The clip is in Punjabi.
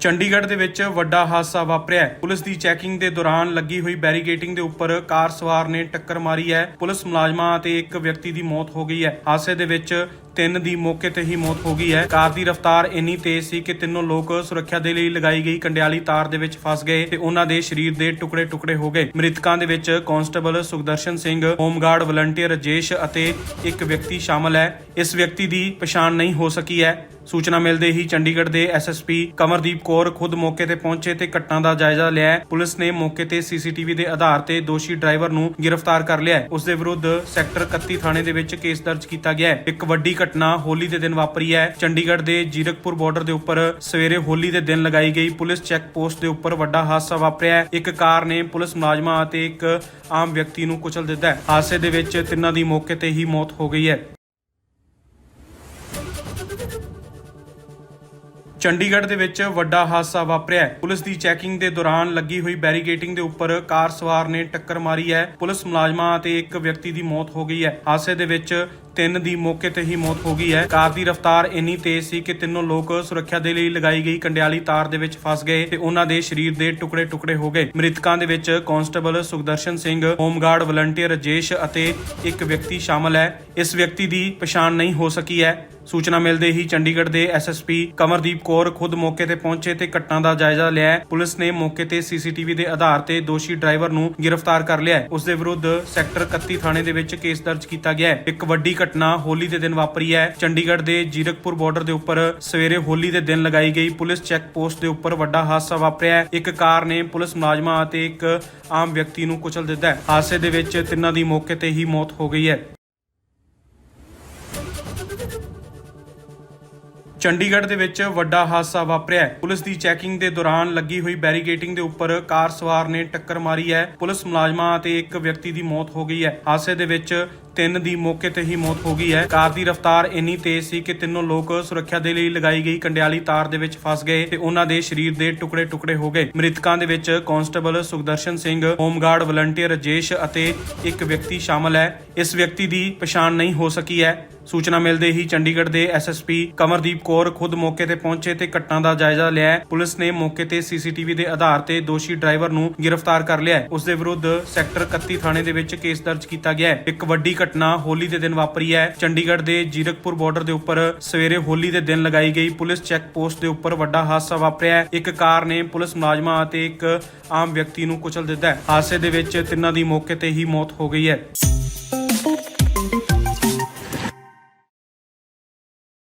ਚੰਡੀਗੜ੍ਹ ਦੇ ਵਿੱਚ ਵੱਡਾ ਹਾਦਸਾ ਵਾਪਰਿਆ ਪੁਲਿਸ ਦੀ ਚੈਕਿੰਗ ਦੇ ਦੌਰਾਨ ਲੱਗੀ ਹੋਈ ਬੈਰੀਕੇਟਿੰਗ ਦੇ ਉੱਪਰ ਕਾਰ ਸਵਾਰ ਨੇ ਟੱਕਰ ਮਾਰੀ ਹੈ। ਪੁਲਿਸ ਮੁਲਾਜ਼ਮਾਂ ਅਤੇ ਇੱਕ ਵਿਅਕਤੀ ਦੀ ਮੌਤ ਹੋ ਗਈ ਹੈ। ਹਾਦਸੇ ਦੇ ਵਿੱਚ ਤਿੰਨ ਦੀ ਮੌਕੇ ਤੇ ਹੀ ਮੌਤ ਹੋ ਗਈ ਹੈ। ਕਾਰ ਦੀ ਰਫ਼ਤਾਰ ਇੰਨੀ ਤੇਜ਼ ਸੀ ਕਿ ਤਿੰਨੋਂ ਲੋਕ ਸੁਰੱਖਿਆ ਦੇ ਲਈ ਲਗਾਈ ਗਈ ਕੰਡਿਆਲੀ ਤਾਰ ਦੇ ਵਿੱਚ ਫਸ ਗਏ ਤੇ ਉਹਨਾਂ ਦੇ ਸਰੀਰ ਦੇ ਟੁਕੜੇ-ਟੁਕੜੇ ਹੋ ਗਏ। ਮ੍ਰਿਤਕਾਂ ਦੇ ਵਿੱਚ constable Sukhdarshan Singh, home guard volunteer Rajesh ਅਤੇ ਇੱਕ ਵਿਅਕਤੀ ਸ਼ਾਮਲ ਹੈ। ਇਸ ਵਿਅਕਤੀ ਦੀ ਪਛਾਣ ਨਹੀਂ ਹੋ ਸਕੀ ਹੈ। ਸੂਚਨਾ ਮਿਲਦੇ ਹੀ ਚੰਡੀਗੜ੍ਹ ਦੇ ਐਸਐਸਪੀ ਕਮਰਦੀਪ ਕੌਰ ਖੁਦ ਮੌਕੇ ਤੇ ਪਹੁੰਚੇ ਤੇ ਘਟਨਾ ਦਾ ਜਾਇਜ਼ਾ ਲਿਆ ਪੁਲਿਸ ਨੇ ਮੌਕੇ ਤੇ ਸੀਸੀਟੀਵੀ ਦੇ ਆਧਾਰ ਤੇ ਦੋਸ਼ੀ ਡਰਾਈਵਰ ਨੂੰ ਗ੍ਰਿਫਤਾਰ ਕਰ ਲਿਆ ਹੈ। ਉਸ ਦੇ ਵਿਰੁੱਧ ਸੈਕਟਰ 31 ਥਾਣੇ ਦੇ ਵਿੱਚ ਕੇਸ ਦਰਜ ਕੀਤਾ ਗਿਆ ਹੈ। ਇੱਕ ਵੱਡੀ ਘਟਨਾ ਹੋਲੀ ਦੇ ਦਿਨ ਵਾਪਰੀ ਹੈ। ਚੰਡੀਗੜ੍ਹ ਦੇ ਜੀਰਕਪੁਰ ਬਾਰਡਰ ਦੇ ਉੱਪਰ ਸਵੇਰੇ ਹੋਲੀ ਦੇ ਦਿਨ ਲਗਾਈ ਗਈ ਪੁਲਿਸ ਚੈੱਕ ਪੋਸਟ ਦੇ ਉੱਪਰ ਵੱਡਾ ਹਾਦਸਾ ਵਾਪਰਿਆ ਇੱਕ ਕਾਰ ਨੇ ਪੁਲਿਸ ਮੁਲਾਜ਼ਮਾਂ ਅਤੇ ਇੱਕ ਆਮ ਵਿਅਕਤੀ ਨੂੰ ਕੁਚਲ ਦਿੱਤਾ ਹਾਦਸੇ ਦੇ ਵਿੱਚ ਤਿੰਨਾਂ ਦੀ ਮੌਕੇ ਤੇ ਹੀ ਮੌਤ ਹੋ ਗਈ ਹੈ। ਚੰਡੀਗੜ੍ਹ ਦੇ ਵਿੱਚ ਵੱਡਾ ਹਾਦਸਾ ਵਾਪਰਿਆ ਪੁਲਿਸ ਦੀ ਚੈਕਿੰਗ ਦੇ ਦੌਰਾਨ ਲੱਗੀ ਹੋਈ ਬੈਰੀਕੇਟਿੰਗ ਦੇ ਉੱਪਰ ਕਾਰ ਸਵਾਰ ਨੇ ਟੱਕਰ ਮਾਰੀ ਹੈ। ਪੁਲਿਸ ਮੁਲਾਜ਼ਮਾਂ ਅਤੇ ਇੱਕ ਵਿਅਕਤੀ ਦੀ ਮੌਤ ਹੋ ਗਈ ਹੈ। ਹਾਦਸੇ ਦੇ ਵਿੱਚ ਤਿੰਨ ਦੀ ਮੌਕੇ ਤੇ ਹੀ ਮੌਤ ਹੋ ਗਈ ਹੈ। ਕਾਰ ਦੀ ਰਫ਼ਤਾਰ ਇੰਨੀ ਤੇਜ਼ ਸੀ ਕਿ ਤਿੰਨੋਂ ਲੋਕ ਸੁਰੱਖਿਆ ਦੇ ਲਈ ਲਗਾਈ ਗਈ ਕੰਡਿਆਲੀ ਤਾਰ ਦੇ ਵਿੱਚ ਫਸ ਗਏ ਤੇ ਉਹਨਾਂ ਦੇ ਸਰੀਰ ਦੇ ਟੁਕੜੇ-ਟੁਕੜੇ ਹੋ ਗਏ। ਮ੍ਰਿਤਕਾਂ ਦੇ ਵਿੱਚ constable Sukhdarshan Singh, home guard volunteer Rajesh ਅਤੇ ਇੱਕ ਵਿਅਕਤੀ ਸ਼ਾਮਲ ਹੈ। ਇਸ ਵਿਅਕਤੀ ਦੀ ਪਛਾਣ ਨਹੀਂ ਹੋ ਸਕੀ ਹੈ। ਸੂਚਨਾ ਮਿਲਦੇ ਹੀ ਚੰਡੀਗੜ੍ਹ ਦੇ ਐਸਐਸਪੀ ਕਮਰਦੀਪ ਕੌਰ ਖੁਦ ਮੌਕੇ ਤੇ ਪਹੁੰਚੇ ਤੇ ਘਟਨਾ ਦਾ ਜਾਇਜ਼ਾ ਲਿਆ ਪੁਲਿਸ ਨੇ ਮੌਕੇ ਤੇ ਸੀਸੀਟੀਵੀ ਦੇ ਆਧਾਰ ਤੇ ਦੋਸ਼ੀ ਡਰਾਈਵਰ ਨੂੰ ਗ੍ਰਿਫਤਾਰ ਕਰ ਲਿਆ ਹੈ। ਉਸ ਦੇ ਵਿਰੁੱਧ ਸੈਕਟਰ 31 ਥਾਣੇ ਦੇ ਵਿੱਚ ਕੇਸ ਦਰਜ ਕੀਤਾ ਗਿਆ ਹੈ। ਇੱਕ ਵੱਡੀ ਘਟਨਾ ਹੋਲੀ ਦੇ ਦਿਨ ਵਾਪਰੀ ਹੈ। ਚੰਡੀਗੜ੍ਹ ਦੇ ਜੀਰਕਪੁਰ ਬਾਰਡਰ ਦੇ ਉੱਪਰ ਸਵੇਰੇ ਹੋਲੀ ਦੇ ਦਿਨ ਲਗਾਈ ਗਈ ਪੁਲਿਸ ਚੈੱਕ ਪੋਸਟ ਦੇ ਉੱਪਰ ਵੱਡਾ ਹਾਦਸਾ ਵਾਪਰਿਆ ਹੈ। ਇੱਕ ਕਾਰ ਨੇ ਪੁਲਿਸ ਮੁਲਾਜ਼ਮਾਂ ਅਤੇ ਇੱਕ ਆਮ ਵਿਅਕਤੀ ਨੂੰ ਕੁਚਲ ਦਿੱਤਾ ਹੈ। ਹਾਦਸੇ ਦੇ ਵਿੱਚ ਤਿੰਨਾਂ ਦੀ ਮੌਕੇ ਤੇ ਹੀ ਮੌਤ ਹੋ ਗਈ ਹੈ। ਚੰਡੀਗੜ੍ਹ ਦੇ ਵਿੱਚ ਵੱਡਾ ਹਾਦਸਾ ਵਾਪਰਿਆ ਪੁਲਿਸ ਦੀ ਚੈਕਿੰਗ ਦੇ ਦੌਰਾਨ ਲੱਗੀ ਹੋਈ ਬੈਰੀਕੇਟਿੰਗ ਦੇ ਉੱਪਰ ਕਾਰ ਸਵਾਰ ਨੇ ਟੱਕਰ ਮਾਰੀ ਹੈ। ਪੁਲਿਸ ਮੁਲਾਜ਼ਮਾਂ ਅਤੇ ਇੱਕ ਵਿਅਕਤੀ ਦੀ ਮੌਤ ਹੋ ਗਈ ਹੈ। ਹਾਦਸੇ ਦੇ ਵਿੱਚ ਤਿੰਨ ਦੀ ਮੌਕੇ ਤੇ ਹੀ ਮੌਤ ਹੋ ਗਈ ਹੈ। ਕਾਰ ਦੀ ਰਫ਼ਤਾਰ ਇੰਨੀ ਤੇਜ਼ ਸੀ ਕਿ ਤਿੰਨੋਂ ਲੋਕ ਸੁਰੱਖਿਆ ਦੇ ਲਈ ਲਗਾਈ ਗਈ ਕੰਡਿਆਲੀ ਤਾਰ ਦੇ ਵਿੱਚ ਫਸ ਗਏ ਤੇ ਉਹਨਾਂ ਦੇ ਸਰੀਰ ਦੇ ਟੁਕੜੇ-ਟੁਕੜੇ ਹੋ ਗਏ। ਮ੍ਰਿਤਕਾਂ ਦੇ ਵਿੱਚ constable Sukhdarshan Singh, home guard volunteer Rajesh ਅਤੇ ਇੱਕ ਵਿਅਕਤੀ ਸ਼ਾਮਲ ਹੈ। ਇਸ ਵਿਅਕਤੀ ਦੀ ਪਛਾਣ ਨਹੀਂ ਹੋ ਸਕੀ ਹੈ। ਸੂਚਨਾ ਮਿਲਦੇ ਹੀ ਚੰਡੀਗੜ੍ਹ ਦੇ ਐਸਐਸਪੀ ਕਮਰਦੀਪ ਕੌਰ ਖੁਦ ਮੌਕੇ ਤੇ ਪਹੁੰਚੇ ਤੇ ਘਟਨਾ ਦਾ ਜਾਇਜ਼ਾ ਲਿਆ ਪੁਲਿਸ ਨੇ ਮੌਕੇ ਤੇ ਸੀਸੀਟੀਵੀ ਦੇ ਆਧਾਰ ਤੇ ਦੋਸ਼ੀ ਡਰਾਈਵਰ ਨੂੰ ਗ੍ਰਿਫਤਾਰ ਕਰ ਲਿਆ ਹੈ। ਉਸ ਦੇ ਵਿਰੁੱਧ ਸੈਕਟਰ 31 ਥਾਣੇ ਦੇ ਵਿੱਚ ਕੇਸ ਦਰਜ ਕੀਤਾ ਗਿਆ ਹੈ। ਇੱਕ ਵੱਡੀ ਘਟਨਾ ਹੋਲੀ ਦੇ ਦਿਨ ਵਾਪਰੀ ਹੈ। ਚੰਡੀਗੜ੍ਹ ਦੇ ਜੀਰਕਪੁਰ ਬਾਰਡਰ ਦੇ ਉੱਪਰ ਸਵੇਰੇ ਹੋਲੀ ਦੇ ਦਿਨ ਲਗਾਈ ਗਈ ਪੁਲਿਸ ਚੈੱਕ ਪੋਸਟ ਦੇ ਉੱਪਰ ਵੱਡਾ ਹਾਦਸਾ ਵਾਪਰਿਆ ਹੈ। ਇੱਕ ਕਾਰ ਨੇ ਪੁਲਿਸ ਮੁਲਾਜ਼ਮਾਂ ਅਤੇ ਇੱਕ ਆਮ ਵਿਅਕਤੀ ਨੂੰ ਕੁਚਲ ਦਿੱਤਾ ਹੈ। ਹਾਦਸੇ ਦੇ ਵਿੱਚ ਤਿੰਨਾਂ ਦੀ ਮੌਕੇ ਤੇ ਹੀ ਮੌਤ ਹੋ ਗਈ ਹੈ।